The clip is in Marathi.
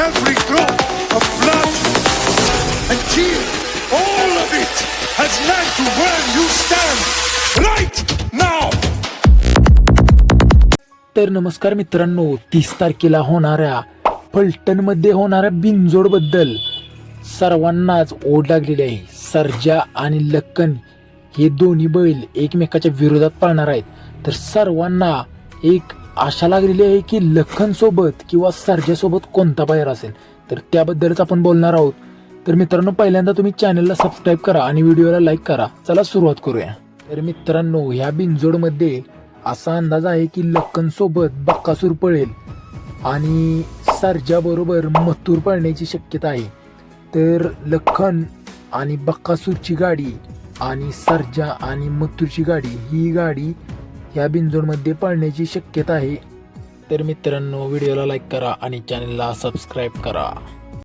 every drop of blood and tear, all of it has led to where you stand right now. तर नमस्कार मित्रांनो तीस तारखेला होणाऱ्या फलटणमध्ये होणाऱ्या बिनजोडबद्दल सर्वांनाच ओढ लागलेली आहे सर्जा आणि लक्कन हे दोन्ही बैल एकमेकाच्या विरोधात पाळणार आहेत तर सर्वांना एक आशा लागलेली आहे की लखन सोबत किंवा सर्जासोबत कोणता बाहेर असेल. तर त्याबद्दलच आपण बोलणार आहोत. तर मित्रांनो पहिल्यांदा तुम्ही चॅनलला सबस्क्राईब करा आणि व्हिडिओला लाईक करा. चला सुरुवात करूया. तर मित्रांनो ह्या बिनजोडमध्ये असा अंदाज आहे की लक्कन सोबत बक्कासूर पळेल आणि सर्जा मथूर मथुर पळण्याची शक्यता आहे. तर लखन आणि बक्कासूरची गाडी आणि सर्जा आणि मथुरची गाडी ही गाडी ह्या बिनजोडमध्ये पाळण्याची शक्यता आहे. तर मित्रांनो व्हिडिओला लाईक करा आणि चॅनलला सबस्क्राईब करा.